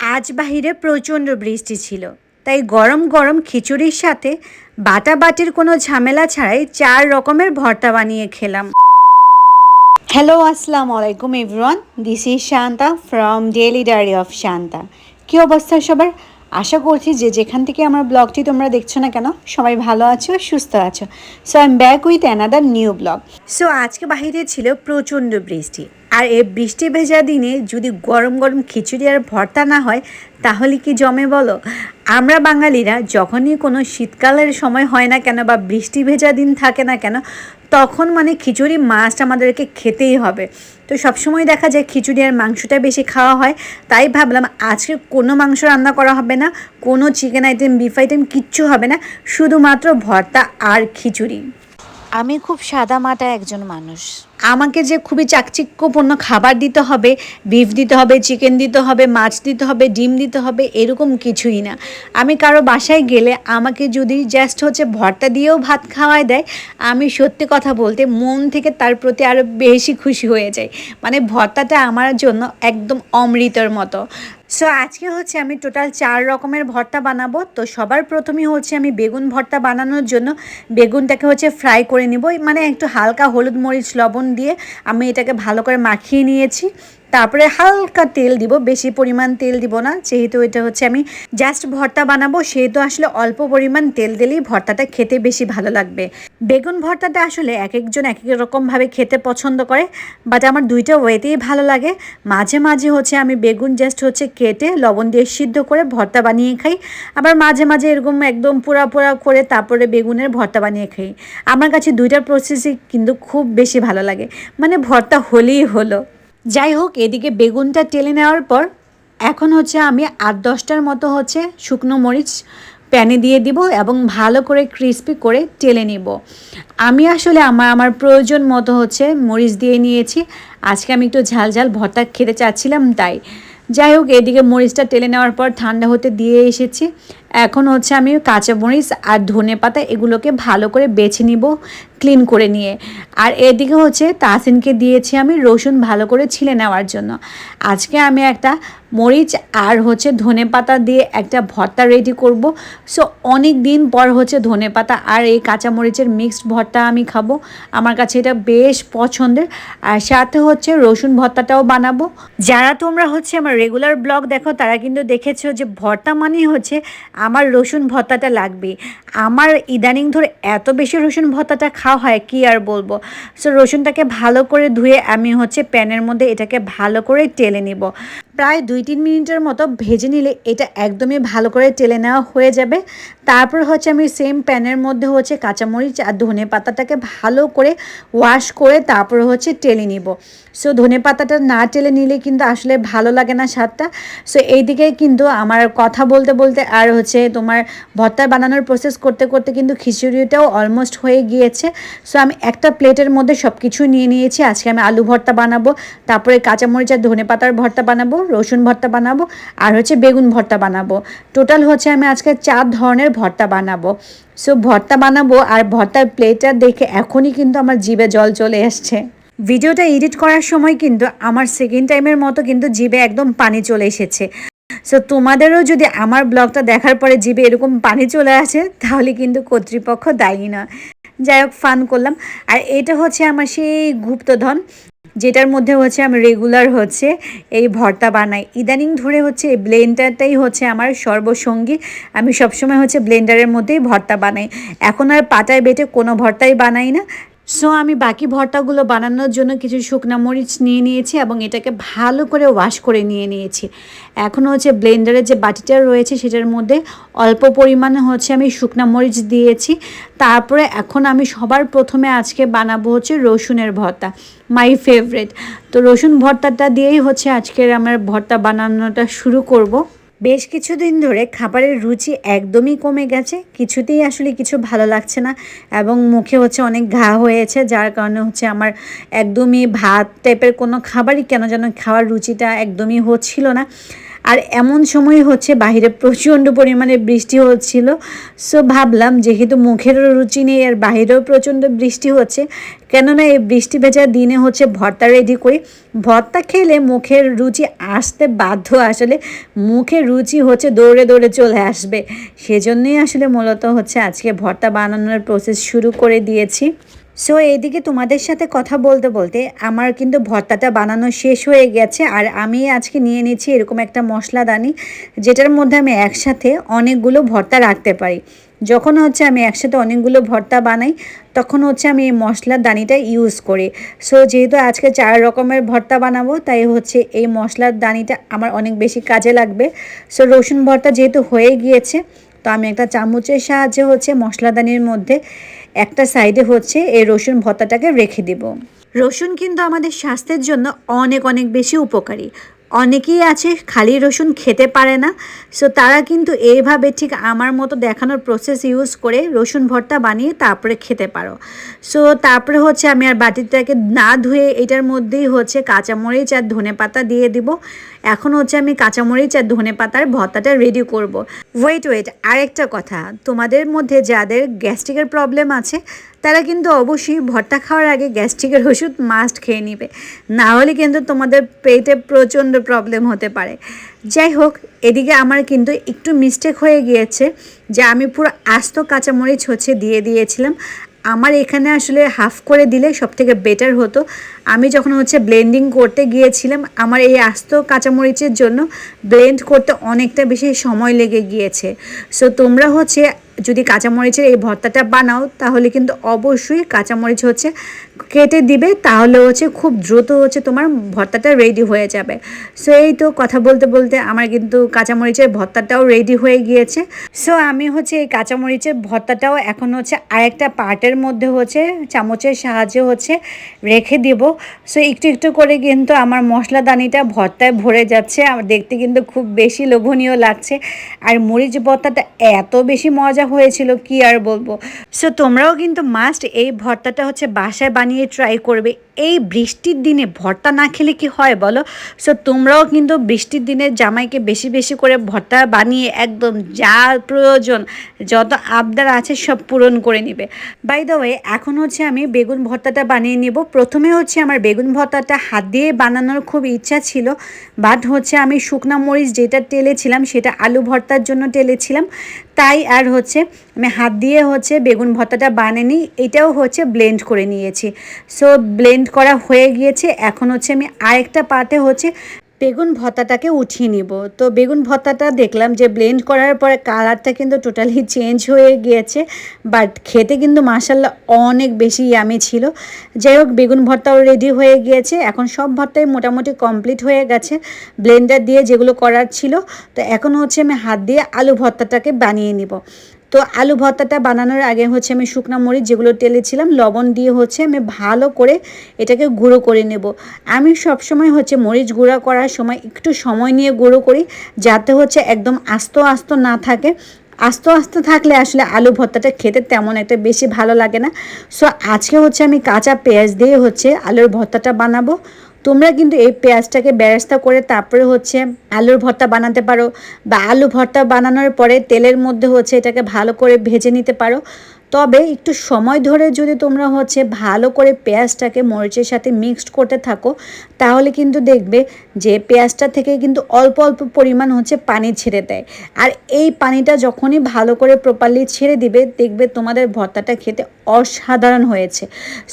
আজ বাহিরে প্রচণ্ড বৃষ্টি ছিল। তাই গরম গরম খিচুড়ির সাথে বাটা বাটির কোনো ঝামেলা ছাড়াই চার রকমের ভর্তা বানিয়ে খেলাম। হ্যালো আসসালামু আলাইকুম everyone this is Shanta from daily diary of Shanta কী অবস্থা সবার? আশা করছি যে যেখান থেকে আমার ব্লগটি তোমরা দেখছ না কেন, সবাই ভালো আছো, সুস্থ আছো। So I am back with another new blog so আজকে বাহিরে ছিল প্রচণ্ড বৃষ্টি। আর এই বৃষ্টি ভেজা দিনে যদি গরম গরম খিচুড়ি আর ভর্তা না হয়, তাহলে কি জমে বলো? আমরা বাঙালিরা যখনই কোনো শীতকালের সময় হয় না কেন বা বৃষ্টি ভেজা দিন থাকে না কেন, তখন মানে খিচুড়ি মাছটা আমাদেরকে খেতেই হবে। তো সবসময় দেখা যায় খিচুড়ি আর মাংসটা বেশি খাওয়া হয়। তাই ভাবলাম আজকে কোনো মাংস রান্না করা হবে না, কোনো চিকেন আইটেম বিফ আইটেম কিচ্ছু হবে না, শুধুমাত্র ভর্তা আর খিচুড়ি। আমি খুব সাদা মাটা একজন মানুষ। আমাকে যে খুবই চাকচিক্যপূর্ণ খাবার দিতে হবে বিফ দিতে হবে চিকেন দিতে হবে, মাছ দিতে হবে, ডিম দিতে হবে, এরকম কিছুই না। আমি কারও বাসায় গেলে আমাকে যদি জাস্ট হচ্ছে ভর্তা দিয়েও ভাত খাওয়ায় দেয়, আমি সত্যি কথা বলতে মন থেকে তার প্রতি আরও বেশি খুশি হয়ে যাই। মানে ভর্তাটা আমার জন্য একদম অমৃতর মতো। সো আজকে হচ্ছে আমি টোটাল চার রকমের ভর্তা বানাবো। তো সবার প্রথমেই হচ্ছে আমি বেগুন ভর্তা বানানোর জন্য বেগুনটাকে হচ্ছে ফ্রাই করে নিব। মানে একটু হালকা হলুদ মরিচ, লবণ দিয়ে আমি এটাকে ভালো করে মাখিয়ে নিয়েছি। তারপরে হালকা তেল দিব, বেশি পরিমাণ তেল দিব না, যেহেতু এটা হচ্ছে আমি জাস্ট ভর্তা বানাবো, সেহেতু আসলে অল্প পরিমাণ তেল দিলেই ভর্তাটা খেতে বেশি ভালো লাগবে। বেগুন ভর্তাটা আসলে এক একজন এক এক রকমভাবে খেতে পছন্দ করে বাট আমার দুইটা ওয়েতেই ভালো লাগে। মাঝে মাঝে হচ্ছে আমি বেগুন জাস্ট হচ্ছে কেটে লবণ দিয়ে সিদ্ধ করে ভর্তা বানিয়ে খাই, আবার মাঝে মাঝে এরকম একদম পোড়া পোড়া করে তারপরে বেগুনের ভর্তা বানিয়ে খাই। আমার কাছে দুইটার প্রসেসই কিন্তু খুব বেশি ভালো লাগে মানে ভর্তা হলেই হলো। যাই হোক এদিকে বেগুনটা টেলে নেওয়ার পর এখন হচ্ছে আমি আট দশটার মতো হচ্ছে শুকনো মরিচ প্যানে দিয়ে দিব এবং ভালো করে ক্রিস্পি করে টেলে নিব। আমি আসলে আমার আমার প্রয়োজন মতো হচ্ছে মরিচ দিয়ে নিয়েছি। আজকে আমি একটু ঝাল ঝাল ভর্তা খেতে চাচ্ছিলাম, তাই যাই হোক, এদিকে মরিচটা টেলে নেওয়ার পর ঠান্ডা হতে দিয়ে এসেছি। এখন হচ্ছে আমি কাঁচা মরিচ আর ধনে পাতা এগুলোকে ভালো করে বেছে নিব ক্লিন করে নিয়ে। আর এদিকে হচ্ছে তাসিনকে দিয়েছি আমি রসুন ভালো করে ছিলে নেওয়ার জন্য। আজকে আমি একটা মরিচ আর হচ্ছে ধনে পাতা দিয়ে একটা ভর্তা রেডি করব। সো অনেক দিন পর হচ্ছে ধনে পাতা আর এই কাঁচা মরিচের মিক্সড ভর্তা আমি খাব। আমার কাছে এটা বেশ পছন্দের। আর সাথে হচ্ছে রসুন ভর্তাটাও বানাবো। যারা তোমরা হচ্ছে আমার রেগুলার ব্লগ দেখো, তারা কিন্তু দেখেছ যে ভর্তা মানেই হচ্ছে আমার রসুন ভর্তাটা লাগবে। আমার ইদানিং ধরে এত বেশি রসুন ভর্তাটা খাওয়া হয়, কি আর বলব? সো রসুনটাকে ভালো করে ধুয়ে আমি হচ্ছে প্যানের মধ্যে এটাকে ভালো করে টেলে নিব। প্রায় দুই তিন মিনিটের মতো ভেজে নিলে এটা একদমই ভালো করে টেলে নেওয়া হয়ে যাবে। তারপর হচ্ছে আমি সেম প্যানের মধ্যে হচ্ছে কাঁচামরিচ আর ধনে পাতাটাকে ভালো করে ওয়াশ করে তারপর হচ্ছে টেলে নিব। সো ধনে পাতাটা না টেলে নিলে কিন্তু আসলে ভালো লাগে না স্বাদটা। সো এইদিকে কিন্তু আমার কথা বলতে বলতে আর হচ্ছে তোমার ভর্তা বানানোর প্রসেস করতে করতে কিন্তু খিচুড়িটাও অলমোস্ট হয়ে গিয়েছে। সো আমি একটা প্লেটের মধ্যে সব কিছু নিয়ে নিয়েছি। আজকে আমি আলু ভর্তা বানাবো, তারপরে কাঁচামরিচ আর ধনে পাতার ভর্তা বানাবো, রসুন ভর্তা বানাবো আর হচ্ছে বেগুন ভর্তা বানাবো। টোটাল হচ্ছে আমি আজকে চার ধরনের ভর্তা বানাবো। সো ভর্তা বানাবো আর ভর্তার প্লেটটা দেখে এখনই কিন্তু আমার জিভে জল চলে এসছে ভিডিওটা এডিট করার সময় কিন্তু আমার সেকেন্ড টাইমের মতো কিন্তু জিভে একদম পানি চলে এসেছে। সো তোমাদেরও যদি আমার ব্লগটা দেখার পরে জিভে এরকম পানি চলে আসে, তাহলে কিন্তু কর্তৃপক্ষ দায়ী না। যাই হোক ফান করলাম। আর এটা হচ্ছে আমার সেই গুপ্তধন, যেটার মধ্যে হচ্ছে আমি রেগুলার হচ্ছে, এই ভর্তা বানাই। ইদানিং ধরে হচ্ছে এই ব্লেন্ডারটাই হচ্ছে আমার সর্বসঙ্গী। আমি সবসময় হচ্ছে ব্লেন্ডারের মধ্যেই ভর্তা বানাই। এখন আর পাটায় বেটে কোনো ভর্তাই বানাই না। সো আমি বাকি ভর্তাগুলো বানানোর জন্য কিছু শুকনো মরিচ নিয়ে নিয়েছি এবং এটাকে ভালো করে ওয়াশ করে নিয়ে নিয়েছি। এখন হচ্ছে ব্লেন্ডারের যে বাটিটা রয়েছে সেটার মধ্যে অল্প পরিমাণে হচ্ছে আমি শুকনো মরিচ দিয়েছি। তারপরে এখন আমি সবার প্রথমে আজকে বানাবো হচ্ছে রসুনের ভর্তা মাই ফেভারেট তো রসুন ভর্তাটা দিয়েই হচ্ছে আজকের আমার ভর্তা বানানোটা শুরু করব। বেশ কিছুদিন ধরে খাবারের রুচি একদমই কমে গেছে। কিছুতেই আসলে কিছু ভালো লাগছে না এবং মুখে হচ্ছে অনেক ঘা হয়েছে, যার কারণে হচ্ছে আমার একদমই ভাত টাইপের কোনো খাবারই কেন যেন খাওয়ার রুচিটা একদমই হচ্ছিল না। আর এমন সময় হচ্ছে বাইরে প্রচণ্ড পরিমাণে বৃষ্টি হচ্ছিল। সো ভাবলাম যেহেতু মুখেরও রুচি নেই, আর বাইরেও প্রচণ্ড বৃষ্টি হচ্ছে, কেননা এই বৃষ্টি ভেজা দিনে হচ্ছে ভর্তা রেডি করি। ভর্তা খেলে মুখের রুচি আসতে বাধ্য, আসলে মুখের রুচি হচ্ছে দৌড়ে দৌড়ে চলে আসবে। সেজন্যই আসলে মূলত হচ্ছে আজকে ভর্তা বানানোর প্রসেস শুরু করে দিয়েছি। সো এইদিকে তোমাদের সাথে কথা বলতে বলতে আমার কিন্তু ভর্তাটা বানানো শেষ হয়ে গেছে আর আমি আজকে নিয়ে নিচ্ছি এরকম একটা মশলাদানি যেটার মধ্যে আমি একসাথে অনেকগুলো ভর্তা রাখতে পারি। যখন হচ্ছে আমি একসাথে অনেকগুলো ভর্তা বানাই, তখন হচ্ছে আমি এই মশলার দানিটা ইউজ করি। সো যেহেতু আজকে চার রকমের ভর্তা বানাবো, তাই হচ্ছে এই মশলার দানিটা আমার অনেক বেশি কাজে লাগবে। সো রসুন ভর্তা যেহেতু হয়ে গিয়েছে, তো আমি একটা চামচের সাহায্যে হচ্ছে মশলাদানির মধ্যে একটা সাইডে হচ্ছে এই রসুন ভর্তাটাকে রেখে দেব। রসুন কিন্তু আমাদের স্বাস্থ্যের জন্য অনেক অনেক বেশি উপকারী। অনেকেই আছে খালি রসুন খেতে পারে না, সো তারা কিন্তু এইভাবে ঠিক আমার মতো দেখানোর প্রসেস ইউজ করে রসুন ভর্তা বানিয়ে তারপরে খেতে পারো। সো তারপরে হচ্ছে আমি আর বাটিটাকে না ধুয়ে এটার মধ্যেই হচ্ছে কাঁচামরিচ আর ধনে পাতা দিয়ে দিব। এখন হচ্ছে আমি কাঁচামরিচ আর ধনে পাতার ভর্তাটা রেডি করব। ওয়েট ওয়েট আরেকটা কথা। তোমাদের মধ্যে যাদের গ্যাস্ট্রিকের প্রবলেম আছে, তারা কিন্তু অবশ্যই ভর্তা খাওয়ার আগে গ্যাস্ট্রিকের ওষুধ মাস্ট খেয়ে নিবে। না হলে কিন্তু তোমাদের পেটে প্রচণ্ড প্রবলেম হতে পারে। যাই হোক, এদিকে আমার কিন্তু একটু মিস্টেক হয়ে গিয়েছে যে আমি পুরো আস্ত কাঁচামরিচ হচ্ছে দিয়ে দিয়েছিলাম। আমার এখানে আসলে হাফ করে দিলে সব থেকে বেটার হতো। আমি যখন হচ্ছে ব্লেন্ডিং করতে গিয়েছিলাম, আমার এই আস্ত কাঁচামরিচের জন্য ব্লেন্ড করতে অনেকটা বেশি সময় লেগে গিয়েছে। সো তোমরা হচ্ছে যদি কাঁচামরিচের এই ভর্তাটা বানাও, তাহলে কিন্তু অবশ্যই কাঁচামরিচ হচ্ছে কেটে দিবে, তাহলে হচ্ছে খুব দ্রুত হচ্ছে তোমার ভর্তাটা রেডি হয়ে যাবে। সো এই তো কথা বলতে বলতে আমার কিন্তু কাঁচামরিচের ভর্তাটাও রেডি হয়ে গিয়েছে। সো আমি হচ্ছে এই কাঁচামরিচের ভর্তাটাও এখন হচ্ছে আরেকটা পার্টের মধ্যে হচ্ছে চামচের সাহায্যে হচ্ছে রেখে দিব। সো একটু একটু করে কিন্তু আমার মশলাদানিটা ভর্তায় ভরে যাচ্ছে। আমার দেখতে কিন্তু খুব বেশি লোভনীয় লাগছে। আর মরিচ ভর্তাটা এত বেশি মজা হয়েছিল, কি আর বলব? সো তোমরাও কিন্তু মাস্ট এই ভর্তাটা হচ্ছে বাসায় বানিয়ে ট্রাই করবে। এই বৃষ্টির দিনে ভর্তা না খেলে কি হয় বলো? সো তোমরাও কিন্তু বৃষ্টির দিনে জামাইকে বেশি বেশি করে ভর্তা বানিয়ে একদম যা প্রয়োজন, যত আবদার আছে সব পূরণ করে নিবে। বাই দ্য ওয়ে এখন হচ্ছে আমি বেগুন ভর্তাটা বানিয়ে নিব। প্রথমে হচ্ছে আমার বেগুন ভর্তাটা হাত দিয়ে বানানোর খুব ইচ্ছা ছিল। বাট হচ্ছে আমি শুকনো মরিচ যেটা টেলেছিলাম সেটা আলু ভর্তার জন্য টেলেছিলাম। তাই আর হচ্ছে আমি হাত দিয়ে হচ্ছে বেগুন ভর্তাটা বানানি এটাও হচ্ছে ব্লেন্ড করে নিয়েছি। সো ব্লেন্ড করা হয়ে গিয়েছে। এখন হচ্ছে আমি আরেকটা পাতে হচ্ছে বেগুন ভর্তাটাকে উঠিয়ে নিব। তো বেগুন ভর্তাটা দেখলাম যে ব্লেন্ড করার পরে কালারটা কিন্তু টোটালি চেঞ্জ হয়ে গিয়েছে বাট খেতে কিন্তু মাসাল্লাহ অনেক বেশি ইয়ামি ছিল। যাই হোক, বেগুন ভর্তাও রেডি হয়ে গিয়েছে। এখন সব ভর্তাই মোটামুটি কমপ্লিট হয়ে গেছে ব্লেন্ডার দিয়ে যেগুলো করার ছিল। তো এখন হচ্ছে আমি হাত দিয়ে আলু ভর্তাটাকে বানিয়ে নিব। তো আলু ভর্তাটা বানানোর আগে হচ্ছে আমি শুকনো মরিচ যেগুলো টেলেছিলাম, লবণ দিয়ে হচ্ছে আমি ভালো করে এটাকে গুঁড়ো করে নেব। আমি সবসময় হচ্ছে মরিচ গুঁড়া করার সময় একটু সময় নিয়ে গুঁড়ো করি যাতে হচ্ছে একদম আস্ত আস্ত না থাকে। আস্তে আস্তে থাকলে আসলে আলু ভর্তাটা খেতে তেমন একটা বেশি ভালো লাগে না। সো আজকে হচ্ছে আমি কাঁচা পেঁয়াজ দিয়ে হচ্ছে আলুর ভর্তাটা বানাবো। তোমরা কিন্তু এই পেঁয়াজটাকে বেরেস্তা করে তারপরে হচ্ছে আলুর ভর্তা বানাতে পারো বা আলু ভর্তা বানানোর পরে তেলের মধ্যে হচ্ছে এটাকে ভালো করে ভেজে নিতে পারো। তবে একটু সময় ধরে যদি তোমরা হচ্ছে ভালো করে পেঁয়াজটাকে মরিচের সাথে মিক্সড করতে থাকো, তাহলে কিন্তু দেখবে যে পেঁয়াজটা থেকে কিন্তু অল্প অল্প পরিমাণ হচ্ছে পানি ছেড়ে দেয়। আর এই পানিটা যখনই ভালো করে প্রপারলি ছেড়ে দিবে, দেখবে তোমাদের ভর্তাটা খেতে অসাধারণ হয়েছে।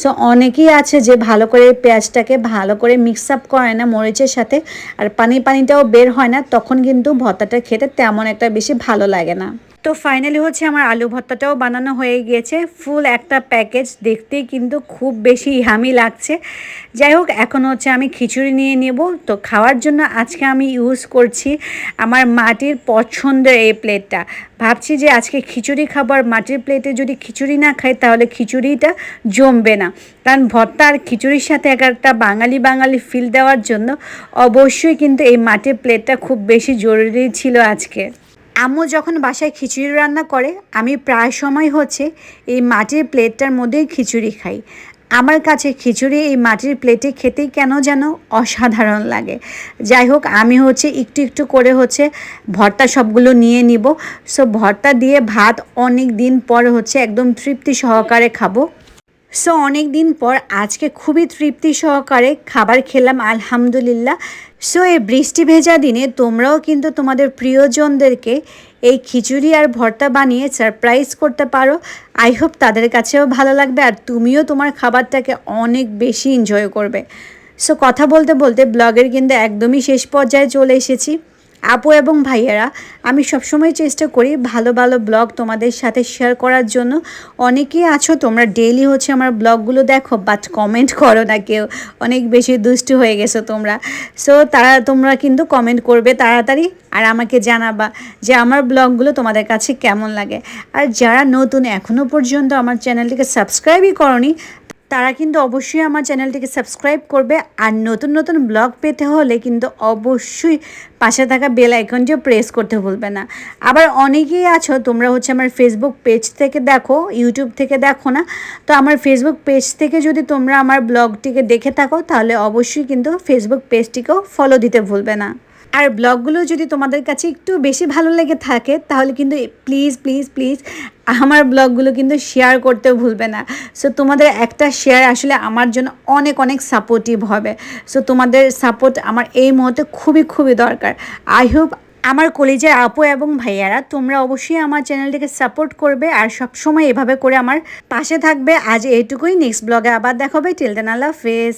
সো অনেকেই আছে যে ভালো করে পেঁয়াজটাকে ভালো করে মিক্স আপ করে না মরিচের সাথে, আর পানি পানিটাও বের হয় না, তখন কিন্তু ভর্তাটা খেতে তেমন একটা বেশি ভালো লাগে না। তো ফাইনালি হচ্ছে আমার আলু ভর্তাটাও বানানো হয়ে গিয়েছে। ফুল একটা প্যাকেজ দেখতেই কিন্তু খুব বেশি হামি লাগছে। যাই হোক, এখন হচ্ছে আমি খিচুড়ি নিয়ে নেব। তো খাওয়ার জন্য আজকে আমি ইউজ করছি আমার মাটির পছন্দের এই প্লেটটা ভাবছি যে আজকে খিচুড়ি খাবার মাটির প্লেটে যদি খিচুড়ি না খাই, তাহলে খিচুড়িটা জমবে না। কারণ ভর্তা আর খিচুড়ির সাথে এক একটা বাঙালি বাঙালি ফিল দেওয়ার জন্য অবশ্যই কিন্তু এই মাটির প্লেটটা খুব বেশি জরুরি ছিল আজকে। আম্মু যখন বাসায় খিচুড়ি রান্না করে, আমি প্রায় সময় হচ্ছে এই মাটির প্লেটটার মধ্যেই খিচুড়ি খাই। আমার কাছে খিচুড়ি এই মাটির প্লেটে খেতেই কেন যেন অসাধারণ লাগে। যাই হোক, আমি হচ্ছে একটু একটু করে হচ্ছে ভর্তা সবগুলো নিয়ে নিব। সো ভর্তা দিয়ে ভাত অনেক দিন পর হচ্ছে একদম তৃপ্তি সহকারে খাব। সো অনেক দিন পর আজকে খুবই তৃপ্তি সহকারে খাবার খেলাম, আলহামদুলিল্লাহ। সো এই বৃষ্টি ভেজা দিনে তোমরাও কিন্তু তোমাদের প্রিয়জনদেরকে এই খিচুড়ি আর ভর্তা বানিয়ে সারপ্রাইজ করতে পারো। আই হোপ তাদের কাছেও ভালো লাগবে আর তুমিও তোমার খাবারটাকে অনেক বেশি এনজয় করবে। সো কথা বলতে বলতে ব্লগের কিন্তু একদমই শেষ পর্যায়ে চলে এসেছি। আপু এবং ভাইয়েরা, আমি সবসময় চেষ্টা করি ভালো ভালো ব্লগ তোমাদের সাথে শেয়ার করার জন্য। অনেকেই আছো, তোমরা ডেইলি হচ্ছে আমার ব্লগগুলো দেখো বাট কমেন্ট করো না কেউ। অনেক বেশি দুষ্টু হয়ে গেছো তোমরা। সো তারা, তোমরা কিন্তু কমেন্ট করবে তাড়াতাড়ি আর আমাকে জানাবা যে আমার ব্লগগুলো তোমাদের কাছে কেমন লাগে। আর যারা নতুন এখনও পর্যন্ত আমার চ্যানেলটিকে সাবস্ক্রাইবই করনি তারা কিন্তু অবশ্যই আমার চ্যানেলটিকে সাবস্ক্রাইব করবে আর নতুন নতুন ব্লগ পেতে হলে কিন্তু অবশ্যই পাশে থাকা বেল আইকনটিও প্রেস করতে ভুলবে না। আবার অনেকেই আছো, তোমরা হচ্ছে আমার ফেসবুক পেজ থেকে দেখো ইউটিউব থেকে দেখো না? তো আমার ফেসবুক পেজ থেকে যদি তোমরা আমার ব্লগটিকে দেখে থাকো, তাহলে অবশ্যই কিন্তু ফেসবুক পেজটিকেও ফলো দিতে ভুলবে না। আর ব্লগগুলো যদি তোমাদের কাছে একটু বেশি ভালো লেগে থাকে, তাহলে কিন্তু প্লিজ প্লিজ প্লিজ আমার ব্লগগুলো কিন্তু শেয়ার করতেও ভুলবে না। সো তোমাদের একটা শেয়ার আসলে আমার জন্য অনেক অনেক সাপোর্টিভ হবে। সো তোমাদের সাপোর্ট আমার এই মুহূর্তে খুবই খুবই দরকার। আই হোপ আমার কলেজের আপু এবং ভাইয়ারা তোমরা অবশ্যই আমার চ্যানেলটিকে সাপোর্ট করবে আর সবসময় এভাবে করে আমার পাশে থাকবে। আজ এইটুকুই নেক্সট ব্লগে আবার দেখাবে। টিল দেন আল্লাহ হাফেজ।